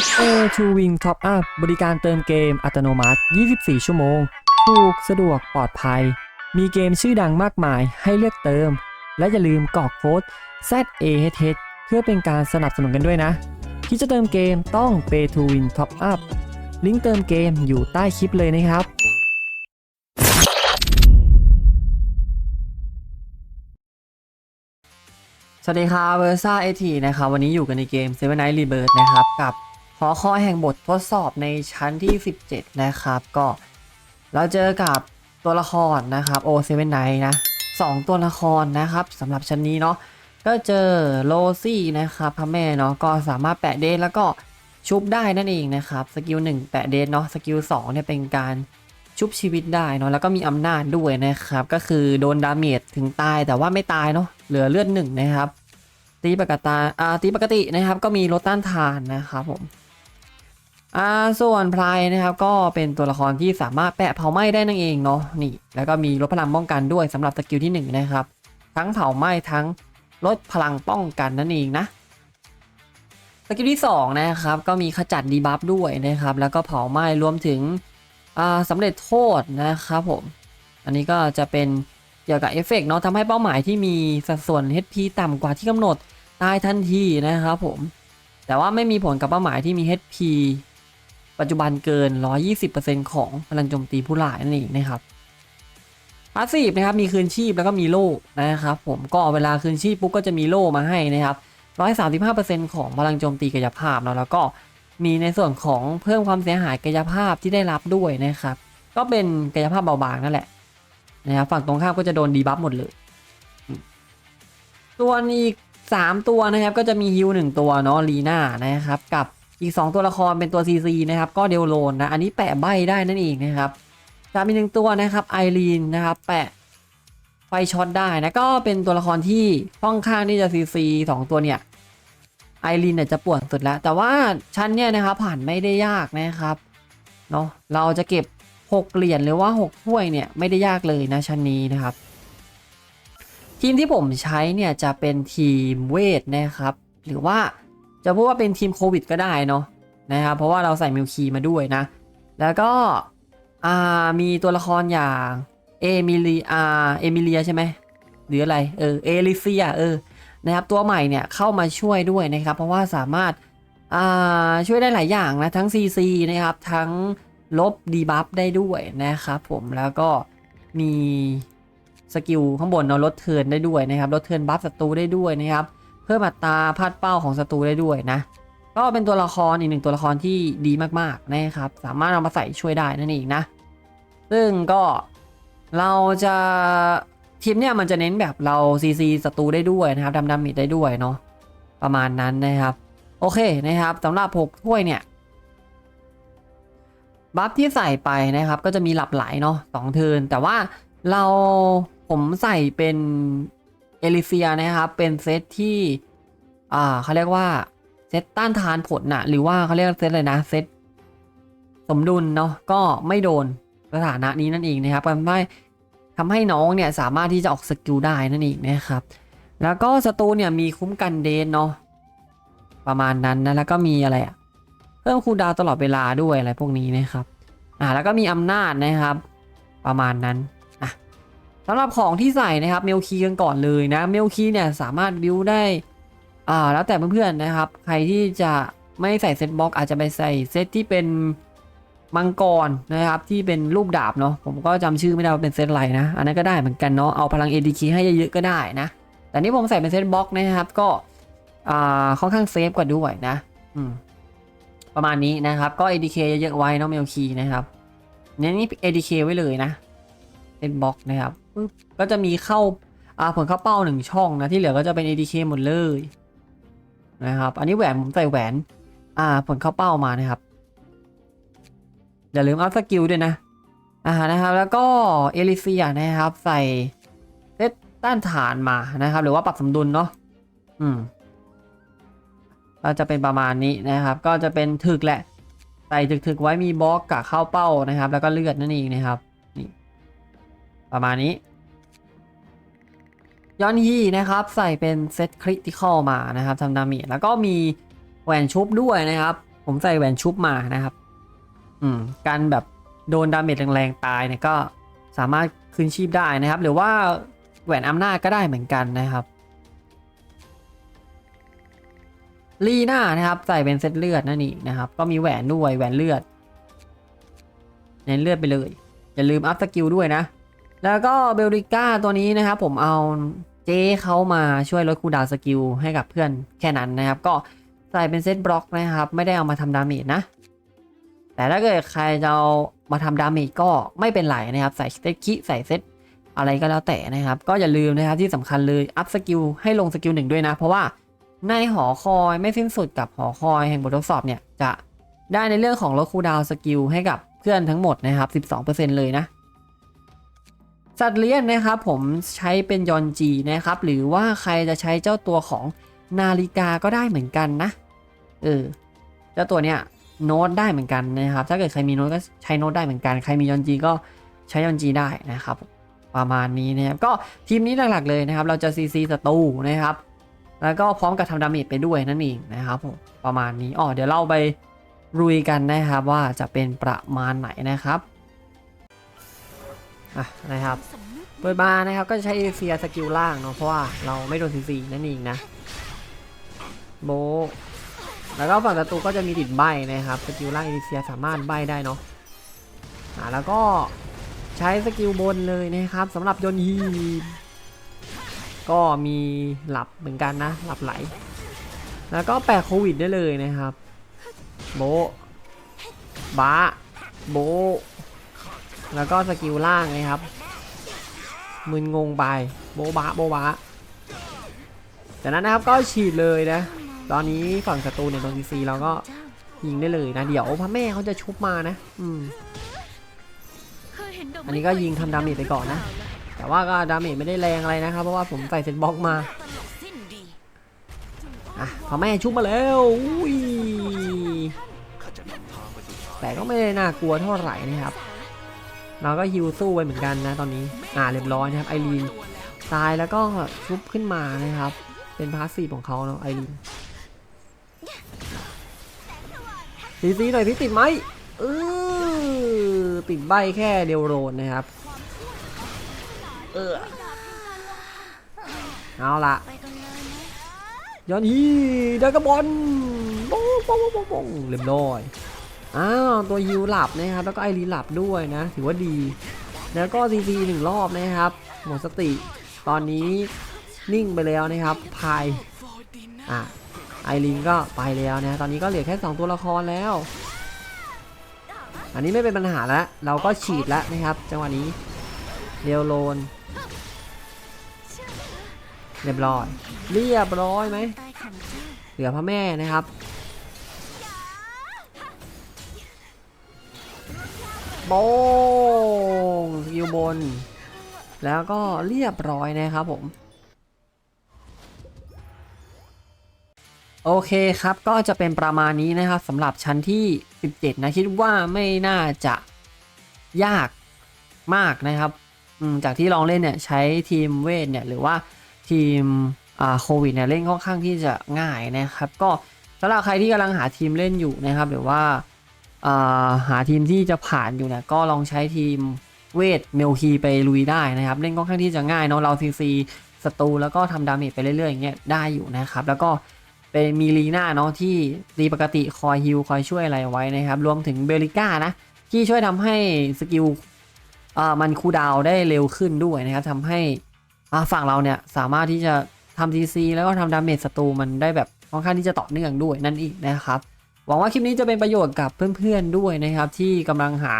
A2 Wing Top Up บริการเติมเกมอัตโนมัติ 24 ชั่วโมง ถูก สะดวก ปลอดภัย มีเกมชื่อดังมากมายให้เลือกเติม และอย่าลืมกรอกโค้ด ZAHH เพื่อเป็นการสนับสนุนกันด้วยนะ ที่จะเติมเกมต้อง Pay to Win Top Up ลิงก์เติมเกมอยู่ใต้คลิปเลยนะครับสวัสดีครับเวอร์ซ่าเอทีนะครับ วันนี้อยู่กันในเกม Seven Night Rebirth นะครับ กับ หอคอยแห่งบททดสอบในชั้นที่ 17 นะครับ ก็เราเจอกับตัวละครนะครับโอเซเว่นไนนะสองตัวละครนะครับสำหรับชั้นนี้เนาะก็เจอโลซี่นะครับพระแม่เนาะก็สามารถแปะเดทแล้วก็ชุบได้นั่นเองนะครับสกิล1แปะเดทเนาะสกิล2เนี่ยเป็นการชุบชีวิตได้เนาะแล้วก็มีอำนาจด้วยนะครับ ก็คือโดนดาเมจถึงตายแต่ว่าไม่ตายเนาะเหลือเลือดหนึ่งนะครับตีปกติอ่าตีปกตินะครับ ก็มีลดต้านทานนะครับผม อ่าส่วนไพรนะครับก็เป็นตัวละครที่สามารถแปะเผาไหม้ได้นั่นเองเนาะนี่แล้วก็มีลดพลังป้องกันด้วยสำหรับสกิลที่หนึ่งนะครับทั้งเผาไหม้ทั้งลดพลังป้องกันนั่นเองนะสกิลที่สองนะครับก็มีขจัดดีบัฟด้วยนะครับแล้วก็เผาไหม้รวมถึงอ่าสำเร็จโทษนะครับผมอันนี้ก็จะเป็นเกี่ยวกับเอฟเฟกต์เนาะทำให้เป้าหมายที่มีสัดส่วน HP ต่ำกว่าที่กำหนดตายทันทีนะครับผมแต่ว่าไม่มีผลกับเป้าหมายที่มี HP ปัจจุบันเกิน 120%ของพลังโจมตีผู้ร้ายนั่นเองนะครับพาสซีฟนะครับมีคืนชีพแล้วก็มีโล่นะครับผมก็เวลาคืนชีพปุ๊บก็จะมีโล่มาให้นะครับ135%ของพลังโจมตีกายภาพเนาะแล้วก็มีในส่วนของเพิ่มความเสียหายกายภาพที่ได้รับด้วยนะครับ ก็เป็นกายภาพเบาบางนั่นแหละนะครับฝั่งตรงข้ามก็จะโดนดีบัฟหมดเลยอืมส่วนอีก 3 ตัวนะครับก็จะมีฮิว1ตัวเนาะลีน่านะครับกับ อีก 2 ตัวละครเป็นตัว CC นะครับก็เดลโลนนะอันนี้แปะใบได้นั่นเองนะครับจะมีหนึ่งตัวนะครับไอรีนนะครับแปะไฟช็อตได้นะก็เป็นตัวละครที่ค่อนข้างที่จะ CC 2 ตัวเนี่ยไอรีนเนี่ยจะปวดสุดแล้ว แต่ว่าชั้นเนี่ยนะครับผ่านไม่ได้ยากนะครับเนาะเราจะเก็บ 6 เหรียญหรือว่า 6 ถ้วยเนี่ยไม่ได้ยากเลยนะชั้นนี้นะครับ ทีมที่ผมใช้เนี่ยจะเป็นทีมเวทนะครับ หรือว่า จะพูดว่าเป็นทีมโควิดก็ได้เนาะนะครับเพราะว่าเราใส่มิลคีมาด้วยนะ แล้วก็มีตัวละครอย่างเอมิลีอาเอมิเลียใช่ไหมหรืออะไรเออเอลิเซียเออนะครับตัวใหม่เนี่ยเข้ามาช่วยด้วยนะครับ เพราะว่าสามารถาช่วยได้หลายอย่างนะทั้ง CC นะครับทั้งลบดีบัฟได้ด้วยนะครับผมแล้วก็มีสกิลข้างบนเนาะลดเทิร์นได้ด้วยนะครับลดเทิร์นบัฟศัตรูได้ด้วยนะครับ พิ่มอัตราพลาดเป้าของศัตรูได้ด้วยนะ ก็เป็นตัวละครอีกหนึ่งตัวละครที่ดีมากๆนะครับ สามารถเอามาใส่ช่วยได้นั่นเองนะ ซึ่งก็เราจะทีมเนี่ยมันจะเน้นแบบเรา CC ศัตรูได้ด้วยนะครับดำดามิดได้ด้วยเนาะประมาณนั้นนะครับ โอเคนะครับสำหรับ6ถ้วยเนี่ยบัฟที่ใส่ไปนะครับก็จะมีหลับไหลเนาะสองเทินแต่ว่าเราผมใส่เป็น เอลิเซียนะครับ เป็นเซตที่อ่าเขาเรียกว่าเซตต้านทานผลนะหรือว่าเขาเรียกเซตอะไรนะเซตสมดุลเนาะก็ไม่โดนสถานะนี้นั่นเองนะครับทำให้ทำให้น้องเนี่ยสามารถที่จะออกสกิลได้นั่นเองนะครับ แล้วก็ศัตรูเนี่ยมีคุ้มกันเดนเนาะประมาณนั้นนะแล้วก็มีอะไรอะเพิ่มคูดาวตลอดเวลาด้วยอะไรพวกนี้นะครับ อ่าแล้วก็มีอำนาจนะครับ ประมาณนั้นำหรับของที่ใส่นะครับเมลคีกันก่อนเลยนะเมลคีเนี่ยสามารถบิวได้อ่าแล้วแต่เพื่อนๆนะครับ ใครที่จะไม่ใส่เซตบ็อกอาจจะไปใส่เซตที่เป็นมังกรนะครับที่เป็นรูปดาบเนาะผมก็จำชื่อไม่ได้ว่าเป็นเซตอะไรนะ อันนั้นก็ได้เหมือนกันเนาะเอาพลัง ADK ให้เยอะๆก็ได้นะ แต่นี่ผมใส่เป็นเซตบ็อกนะครับก็อ่าค่อนข้างเซฟกว่าด้วยนะอืมประมาณนี้นะครับ ก็ ADK เยอะๆไว้เนาะเมลคีนะครับเนี่ยนี่ ADK ไว้เลยนะเป็นบล็อกนะครับ ปึ๊บก็จะมีเข้าอ่าผลเข้าเป้าหนึ่งช่องนะที่เหลือก็จะเป็น ADK หมดเลยนะครับอันนี้แหวนผมใส่แหวนอ่าผลเข้าเป้ามานะครับอย่าลืมอัพสกิลด้วยนะอ่านะครับแล้วก็เอลิเซียนะครับใส่เซตต้านฐานมานะครับ หรือว่าปรับสมดุลเนาะอืมก็จะเป็นประมาณนี้นะครับ ก็จะเป็นถึกแหละใส่ถึกๆไว้มีบล็อกกับเข้าเป้านะครับ แล้วก็เลือดนั่นเองนะครับนี่ประมาณนี้ ย้อนฮีนะครับ ใส่เป็นเซตคริติคอลมานะครับทำดาเมจแล้วก็มีแหวนชุบด้วยนะครับ ผมใส่แหวนชุบมานะครับ อืมการแบบโดนดาเมจแรงๆตายเนี่ยก็สามารถคืนชีพได้นะครับ หรือว่าแหวนอำนาจก็ได้เหมือนกันนะครับลีน่านะครับ ใส่เป็นเซตเลือดนั่นเองนะครับ ก็มีแหวนด้วยแหวนเลือดเน้นเลือดไปเลย อย่าลืมอัพสกิลด้วยนะ แล้วก็เบลริก้าตัวนี้นะครับ ผมเอา เจ๊เขามาช่วยลดคูดาวสกิลให้กับเพื่อนแค่นั้นนะครับ ก็ใส่เป็นเซตบล็อกนะครับ ไม่ได้เอามาทำดาเมจนะ แต่ถ้าเกิดใครจะเอามาทำดาเมจก็ไม่เป็นไรนะครับ ใส่เซตคิใส่เซตอะไรก็แล้วแต่นะครับ ก็อย่าลืมนะครับที่สำคัญเลยอัพสกิลให้ลงสกิลหนึ่งด้วยนะ เพราะว่าในหอคอยไม่สิ้นสุดกับหอคอยแห่งบททดสอบเนี่ยจะได้ในเรื่องของลดคูดาวสกิลให้กับเพื่อนทั้งหมดนะครับ 12%เลยนะ สัตว์เลี้ยงนะครับผมใช้เป็นยอนจีนะครับ หรือว่าใครจะใช้เจ้าตัวของนาฬิกาก็ได้เหมือนกันนะเออเจ้าตัวเนี้ยโน้ตได้เหมือนกันนะครับ ถ้าเกิดใครมีโน้ตก็ใช้โน้ตได้เหมือนกัน ใครมียอนจีก็ใช้ยอนจีได้นะครับ ประมาณนี้นะครับ ก็ทีมนี้หลักๆเลยนะครับ เราจะซีซีศัตรูนะครับ แล้วก็พร้อมกับทำดาเมจไปด้วยนั่นเองนะครับผมประมาณนี้อ๋อเดี๋ยวเราไปรุยกันนะครับว่าจะเป็นประมาณไหนนะครับ อะนะครับเปิดมานะครับก็จะใช้เอเซียสกิลล่างเนาะเพราะว่าเราไม่โดนซีซีนั่นเองนะโบะแล้วก็ฝั่งศัตรูก็จะมีติดใบนะครับสกิลล่างเอเซียสามารถใบได้เนาะอ่าแล้วก็ใช้สกิลบนเลยนะครับสำหรับโยนฮีก็มีหลับเหมือนกันนะ หลับไหล แล้วก็แปะโควิดได้เลยนะครับ โบะบะโบะ แล้วก็สกิลล่างนะครับ มึนงงไปโบบะโบบะจากนั้นนะครับก็ฉีดเลยนะ ตอนนี้ฝั่งศัตรูเนี่ยโดนซีซีเราก็ยิงได้เลยนะ เดี๋ยวพระแม่เขาจะชุบมานะ อืม อันนี้ก็ยิงทำดาเมจไปก่อนนะ แต่ว่าก็ดาเมจไม่ได้แรงอะไรนะครับ เพราะว่าผมใส่เซตบล็อกมาอะพระแม่ชุบมาแล้วอุ้ยแต่ก็ไม่ได้น่ากลัวเท่าไหร่นะครับ เราก็ฮิวสู้ไปเหมือนกันนะตอนนี้ อ่าเรียบร้อยนะครับไอรีนตายแล้วก็ชุบขึ้นมานะครับ เป็นพาสซีฟของเขาเนาะไอรีนซีซีหน่อยพี่ติดไหมเออติดใบแค่เดียวโรนนะครับ เออเอาละย้อนฮีดากระบอลโป้งโป้งโป้งโป้งเรียบร้อย อ้าวตัวฮิวหลับนะครับแล้วก็ไอรีหลับด้วยนะ ถือว่าดี แล้วก็ซีซีหนึ่งรอบนะครับหมดสติ ตอนนี้นิ่งไปแล้วนะครับพายอะไอรีนก็ไปแล้วนะตอนนี้ก็เหลือแค่ 2 ตัวละครแล้ว อันนี้ไม่เป็นปัญหาแล้ว เราก็ฉีดแล้วนะครับ จังหวะนี้เรียวโลนเรียบร้อย เรียบร้อยไหมเหลือพระแม่นะครับ โป้งสกิลบน แล้วก็เรียบร้อยนะครับผม โอเคครับก็จะเป็นประมาณนี้นะครับสำหรับชั้นที่ 17 นะคิดว่าไม่น่าจะยากมากนะครับจากที่ลองเล่นเนี่ยใช้ทีมเวทเนี่ยหรือว่าทีมโควิดเนี่ยเล่นค่อนข้างที่จะง่ายนะครับ ก็สำหรับใครที่กำลังหาทีมเล่นอยู่นะครับ หรือว่า หาทีมที่จะผ่านอยู่เนี่ยก็ลองใช้ทีมเวทเมลคีไปลุยได้นะครับ เล่นค่อนข้างที่จะง่ายเนาะเราซีซีศัตรูแล้วก็ทำดาเมจไปเรื่อยๆอย่างเงี้ยได้อยู่นะครับ แล้วก็เป็นมีลีน่าเนาะที่ตีปกติคอยฮิลคอยช่วยอะไรไว้นะครับ รวมถึงเบลิก้านะ ที่ช่วยทำให้สกิลมันคูดาวได้เร็วขึ้นด้วยนะครับทำให้อ่าฝั่งเราเนี่ยสามารถที่จะทำทีซีแล้วก็ทำดาเมจศัตรูมันได้แบบค่อนข้างที่จะต่อเนื่องด้วยนั่นเองนะครับ หวังว่าคลิปนี้จะเป็นประโยชน์กับเพื่อนๆด้วยนะครับ ที่กำลังหา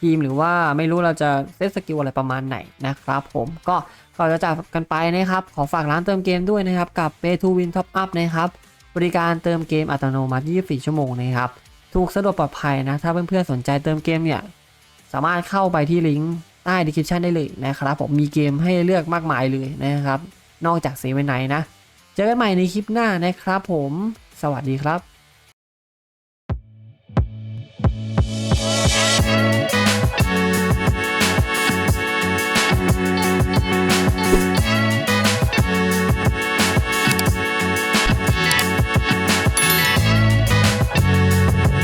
ทีมหรือว่าไม่รู้เราจะเซตสกิลอะไรประมาณไหนนะครับผมก็ก่อนจะจากกันไปนะครับ ขอฝากร้านเติมเกมด้วยนะครับ กับ Pay to Win Top Up นะครับ บริการเติมเกมอัตโนมัติ 24 ชั่วโมงนะครับ ถูกสะดวกปลอดภัยนะ ถ้าเพื่อนๆสนใจเติมเกมเนี่ย สามารถเข้าไปที่ลิงก์ใต้ description ได้เลยนะครับผมมีเกมให้เลือกมากมายเลยนะครับ นอกจากเซเว่นไนนะ เจอกันใหม่ในคลิปหน้านะครับผม สวัสดีครับ